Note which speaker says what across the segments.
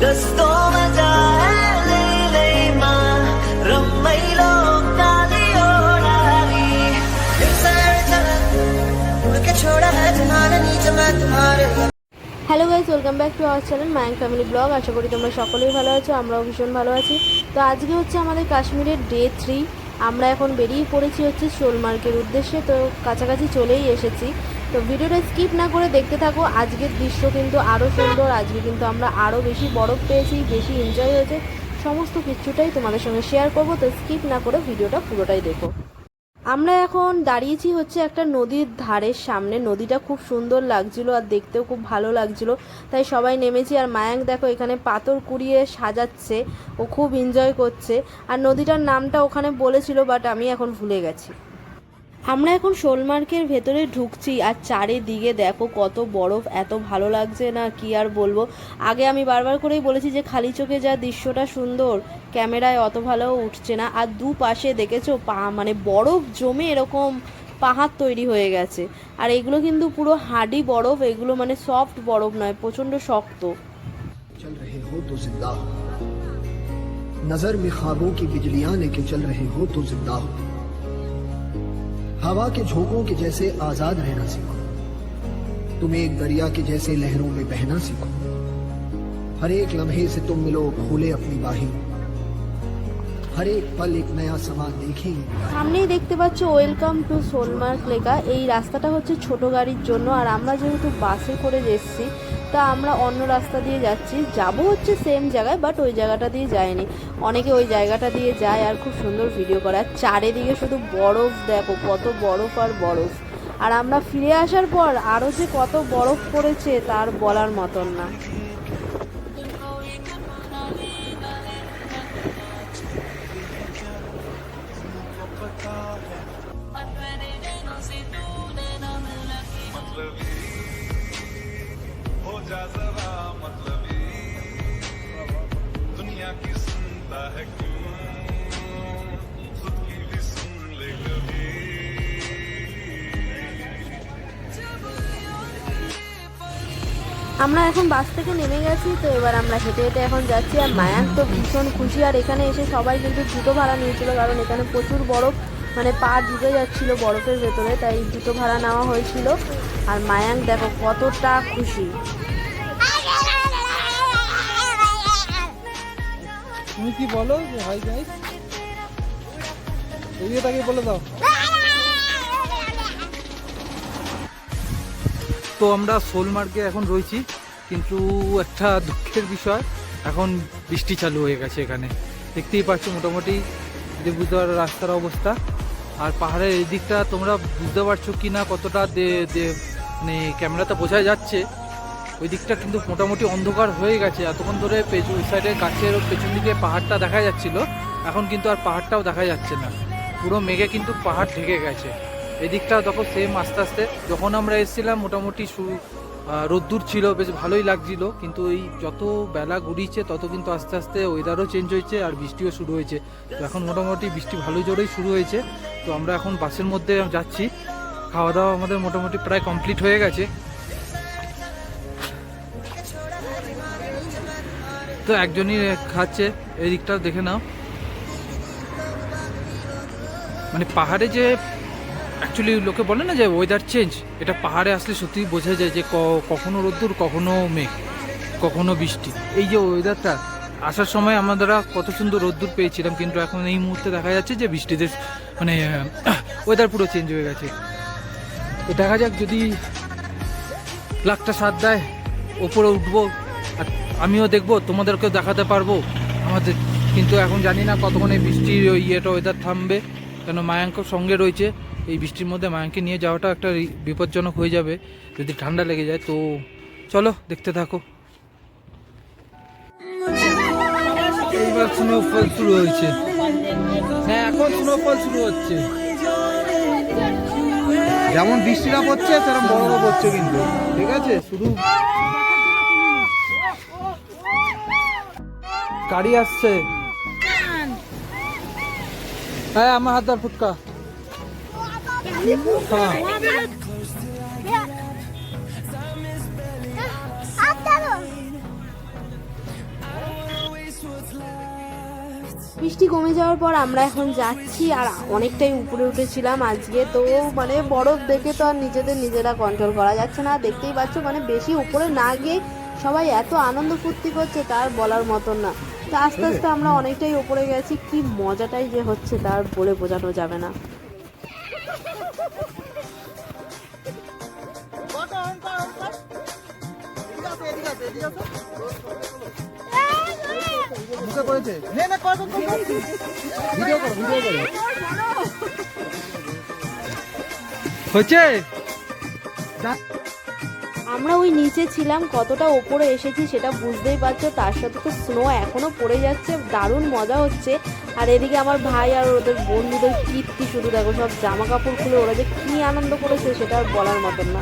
Speaker 1: Gusto majale lema ramai lo kali orari मुझे छोड़ा है तुम्हारा नीचे मैं तुम्हारे
Speaker 2: hello guys welcome back to our channel Mayang family blog আশা করি তোমরা সকলেই ভালো আছো আমরাও ভীষণ ভালো আছি তো আজকে হচ্ছে আমাদের কাশ্মীরের ডে থ্রি আমরা এখন বেরিয়ে পড়েছি হচ্ছে সোলমার্কের উদ্দেশ্যে তো কাছাকাছি চলেই এসেছি তো ভিডিওটা স্কিপ না করে দেখতে থাকো। আজকের দৃশ্য কিন্তু আরও সুন্দর, আজকে কিন্তু আমরা আরও বেশি বরফ পেয়েছি, বেশি এনজয় হয়েছে। সমস্ত কিছুটাই তোমাদের সঙ্গে শেয়ার করব, তো স্কিপ না করে ভিডিওটা পুরোটাই দেখো। আমরা এখন দাঁড়িয়েছি হচ্ছে একটা নদীর ধারের সামনে। নদীটা খুব সুন্দর লাগছিল আর দেখতেও খুব ভালো লাগছিল। তাই সবাই নেমেছি আর মায়াঙ্ক দেখো এখানে পাথর কুড়িয়ে সাজাচ্ছে, ও খুব এনজয় করছে। আর নদীটার নামটা ওখানে বলেছিল বাট আমি এখন ভুলে গেছি। আমরা এখন শোলমার্কের ভেতরে ঢুকছি আর চারিদিকে দেখো কত বরফ, এত ভালো লাগছে না, কি আর বলব? আগে আমি বারবার করেই বলেছি যে খালি চোখে যা দৃশ্যটা সুন্দর, ক্যামেরায় অত ভালো উঠছে না। আর দুপাশে দেখেছ পা মানে বরফ জমে এরকম পাহাড় তৈরি হয়ে গেছে। আর এগুলো কিন্তু পুরো হাডি বরফ, এগুলো মানে সফট বরফ নয়, প্রচণ্ড শক্ত।
Speaker 3: নজর মে খাব কি বিজলিয়া কে চল রহে হো তো জিন্দা হো। ہوا کے جھونکوں کے جیسے آزاد رہنا سیکھو۔ تم ایک دریا کے جیسے لہروں میں بہنا سیکھو۔ ہر ایک لمحے سے تم ملو کھولے اپنی باہی हर एक पल एक नया समा देखेंगे
Speaker 2: সামনেই দেখতে পাচ্ছ ওয়েলকাম টু সোলমার্ক লেখা এই রাস্তাটা হচ্ছে ছোট গাড়ির জন্য আর আমরা যেহেতু বাসে করে এসেছি তা আমরা অন্য রাস্তা দিয়ে যাচ্ছি যাব হচ্ছে সেম জায়গায় বাট ওই জায়গাটা দিয়ে যায়নি অনেকে ওই জায়গাটা দিয়ে যায় আর খুব সুন্দর ভিডিও করে আর চারিদিকে শুধু বরফ দেখো কত বরফ আর বরফ আর আমরা ফিরে আসার পর আরও যে কত বরফ পড়েছে তার বলার মতন না আমরা এখন বাস থেকে নেমে গেছি তো এবার আমরা হেঁটে হেঁটে এখন যাচ্ছি। আর মায়াঙ্ক তো ভীষণ খুশি আর এখানে এসে সবাই কিন্তু জুতো ভাড়া নিয়েছিল কারণ এখানে প্রচুর বরফ মানে পা ঢুকে যাচ্ছিল বরফের ভেতরে তাই জুতো ভাড়া নেওয়া হয়েছিল। আর মায়াঙ্ক দেখো কতটা খুশি।
Speaker 4: তুমি কি বলো যে হাই গাইস এদিকে তাকে বলে দাও। তো আমরা সোলমার্গে এখন রয়েছি, কিন্তু একটা দুঃখের বিষয়, এখন বৃষ্টি চালু হয়ে গেছে এখানে। দেখতেই পাচ্ছ মোটামুটি পারো রাস্তার অবস্থা। আর পাহাড়ের এই দিকটা তোমরা বুঝতে পারছ কি না কতটা মানে ক্যামেরাতে বোঝা যাচ্ছে। ওই দিকটা কিন্তু মোটামুটি অন্ধকার হয়ে গেছে। এতক্ষণ ধরে ওই সাইডের গাছের পেছন দিকে পাহাড়টা দেখা যাচ্ছিল। এখন কিন্তু আর পাহাড়টাও দেখা যাচ্ছে না। পুরো মেঘে কিন্তু পাহাড় ঢেকে গেছে। এদিকটা দেখো সেম আস্তে আস্তে। যখন আমরা এসেছিলাম, মোটামুটি রোদ্দুর ছিল, বেশ ভালোই লাগছিল। কিন্তু এই যত বেলা গড়িয়েছে, তত কিন্তু আস্তে আস্তে ওয়েদারও চেঞ্জ হয়েছে আর বৃষ্টিও শুরু হয়েছে। তো এখন মোটামুটি বৃষ্টি ভালোই জোরেই শুরু হয়েছে। তো আমরা এখন বাসের মধ্যে যাচ্ছি। খাওয়া দাওয়া আমাদের মোটামুটি প্রায় কমপ্লিট হয়ে গেছে। তো একজনই খাচ্ছে এই দিকটাও দেখে নাও। মানে পাহাড়ে যে অ্যাকচুয়ালি লোকে বলে না যে ওয়েদার চেঞ্জ এটা পাহাড়ে আসলে সত্যিই বোঝা যায় যে কখনো রোদ্দুর, কখনো মেঘ, কখনো বৃষ্টি। এই যে ওয়েদারটা আসার সময় আমরা কত সুন্দর রোদ্দুর পেয়েছিলাম, কিন্তু এখন এই মুহূর্তে দেখা যাচ্ছে যে বৃষ্টিতে মানে ওয়েদার পুরো চেঞ্জ হয়ে গেছে। তো দেখা যাক যদি লাখটা সাথ দেয়, ওপরে উঠবো, আর আমিও দেখব, তোমাদেরকেও দেখাতে পারব। আমাদের, কিন্তু এখন জানি না কতক্ষণ বৃষ্টির ওই ইয়েটা ওয়েদার থামবে, কেন মায়াঙ্ক সঙ্গে রয়েছে। এই বৃষ্টির মধ্যে মায়াঙ্কে নিয়ে যাওয়াটা একটা বিপজ্জনক হয়ে যাবে, যদি ঠান্ডা লেগে যায়, তো চলো, দেখতে থাকো। এইবার স্নোফল শুরু হয়েছে। হ্যাঁ এখন স্নোফল শুরু হচ্ছে। যেমন বৃষ্টিটা পড়ছে, সেরকম বড় বড় পড়ছে কিন্তু। ঠিক আছে? শুধু গাড়ি আসছে। হ্যাঁ আমার হাত ফুটকা।
Speaker 2: বৃষ্টি কমে যাওয়ার পর আমরা এখন যাচ্ছি আর অনেকটাই উপরে উঠেছিলাম আজকে। তো মানে বরফ দেখে তো আর নিজেদের নিজেরা কন্ট্রোল করা যাচ্ছে না। দেখতেই পাচ্ছ মানে বেশি উপরে না গিয়ে সবাই এত আনন্দ ফুর্তি করছে তার বলার মতন না। তো আস্তে আস্তে আমরা অনেকটাই উপরে গেছি, কি মজাটাই যে হচ্ছে তার বলে বোঝানো যাবে না।
Speaker 3: মুখে পড়েছে নে না ভিডিও করো ভিডিও করো
Speaker 4: হয়েছে?
Speaker 2: আমরা ওই নিচে ছিলাম, কতটা ওপরে এসেছি সেটা বুঝতেই পারছ। তার সাথে তো স্নো এখনও পড়ে যাচ্ছে, দারুণ মজা হচ্ছে। আর এদিকে আমার ভাই আর ওদের বন্ধুদের কীর্তি শুধু দেখো, সব জামা কাপড় খুলে ওরা যে কী আনন্দ করেছে সেটা আর বলার মতন না।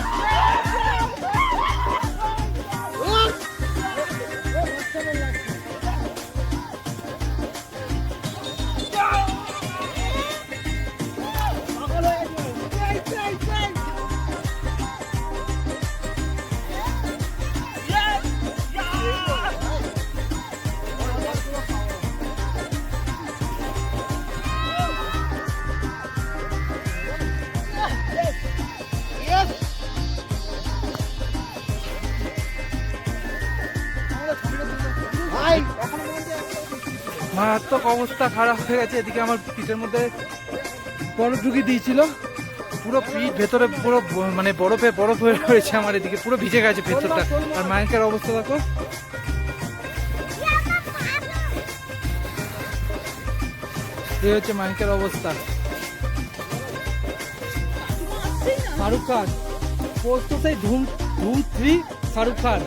Speaker 4: মারাত্মক অবস্থা খারাপ হয়ে গেছে। এদিকে আমার পিঠের মধ্যে বরফ ঢুকিয়ে দিয়েছিল। পুরো পিঠ, ভেতরে পুরো মানে বরফে বরফ হয়ে রয়েছে আমার এদিকে। পুরো ভিজে গেছে ভেতরটা। আর মায়াঙ্কের অবস্থা দেখো। এই হচ্ছে মায়াঙ্কের অবস্থা। শাহরুখ খান, পোস্ট তো সেই ধুম ধুম থ্রি শাহরুখ খান।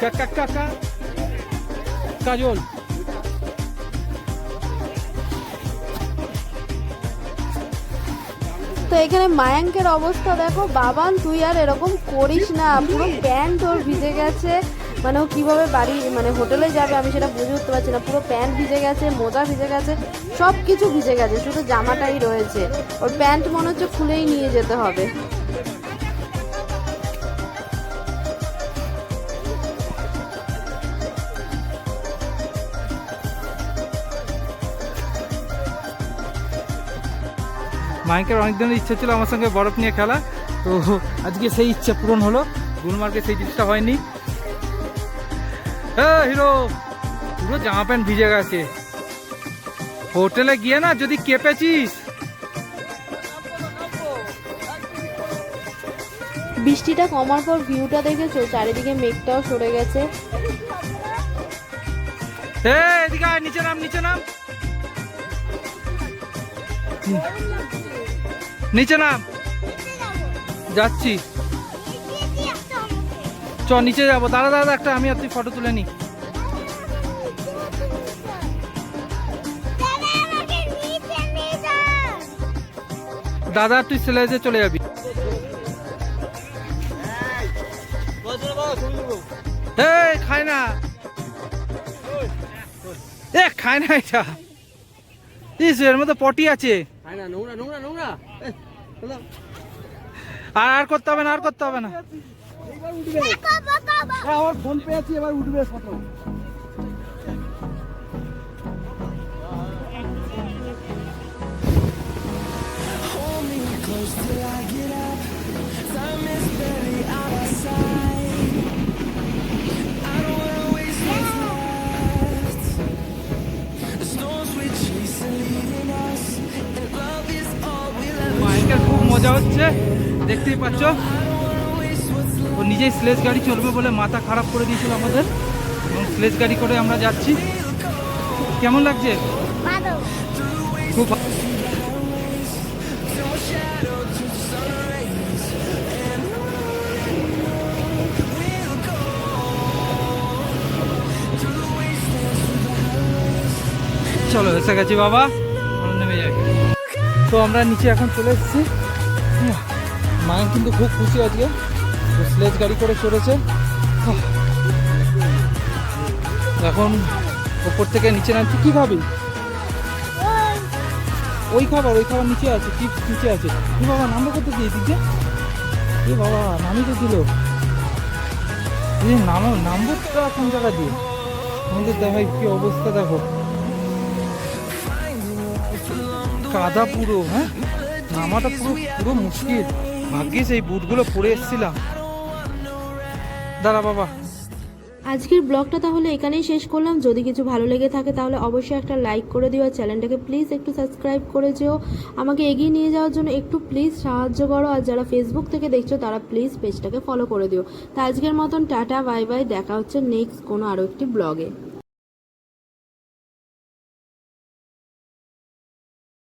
Speaker 4: কাকা কাকা কাজল।
Speaker 2: তো এখানে মায়াঙ্কের অবস্থা দেখো, বাবান, তুই আর এরকম করিস না, পুরো প্যান্ট ওর ভিজে গেছে। মানে ও কীভাবে বাড়ি মানে হোটেলে যাবে আমি সেটা বুঝে উঠতে পারছি না, পুরো প্যান্ট ভিজে গেছে, মোজা ভিজে গেছে সব কিছু ভিজে গেছে, শুধু জামাটাই রয়েছে। ওর প্যান্ট মনে হচ্ছে খুলেই নিয়ে যেতে হবে।
Speaker 4: মাইকের অনেক দিনের ইচ্ছা ছিল আমার সঙ্গে বরফ নিয়ে খেলা। তো আজকে সেই ইচ্ছা পূরণ হলো। গুলমার্কে সেই জিনিসটা হয়নি। হ্যাঁ হিরো পুরো জামা প্যান্ট ভিজে গেছে। হোটেলে গিয়ে না যদি কেঁপেছিস।
Speaker 2: বৃষ্টিটা কমার পর ভিউটা দেখেছ? চারিদিকে মেঘটাও সরে গেছে।
Speaker 4: এদিকে নিচে নাম নিচে নাম। নিচে নাম। যাচ্ছি। চ, নিচে যাব। দাঁড়া দাঁড়া, একটা, আমি আর তুই ফটো তুলে নি। দাদা, তুই সেলেজে চলে যাবি। খায় না। খায় না এটা। ইস, এর মধ্যে পটি আছে। আর আর করতে হবে না আর করতে হবে না।
Speaker 3: আমার ফোন পেয়েছি এবার উঠবে ফটো
Speaker 4: Till খুব মজা হচ্ছে। দেখতেই পাচ্ছ। ও নিজেই স্লেজ গাড়ি চলবে বলে মাথা খারাপ করে দিয়েছিল আমাদের। এবং স্লেজ গাড়ি করে আমরা যাচ্ছি। কেমন লাগছে? খুব চলো এসে গেছি বাবা। নেমে যাই। তো আমরা নিচে এখন চলে এসেছি। মায়ের কিন্তু খুব খুশি আজকে। স্লেজ গাড়ি করে চড়েছে। এখন ওপর থেকে নিচে নামছি। কি খাবি ওই খাবার ওই খাবার নিচে আছে, কি নিচে আছে? কি বাবা, নামবো করতে দিয়ে দিকে এ বাবা নামি তো দিল। নামো, নামবো তো কোন জায়গা দিয়ে? আমাদের দেখাই কি অবস্থা দেখো। কাদা পুরো হ্যাঁ? নামাটা পুরো পুরো মুশকিল। ভাগ্যিস এই বুটগুলো পরে এসেছিলাম। দাঁড়া বাবা।
Speaker 2: আজকের ব্লগটা তাহলে এখানেই শেষ করলাম। যদি কিছু ভালো লেগে থাকে তাহলে অবশ্যই একটা লাইক করে দিও আর চ্যানেলটাকে প্লিজ একটু সাবস্ক্রাইব করে যেও। আমাকে এগিয়ে নিয়ে যাওয়ার জন্য একটু প্লিজ সাহায্য করো আর যারা ফেসবুক থেকে দেখছ তারা প্লিজ পেজটাকে ফলো করে দিও। তা আজকের মতন, টাটা বাই বাই দেখা হচ্ছে নেক্সট কোনো আরও একটি ব্লগে।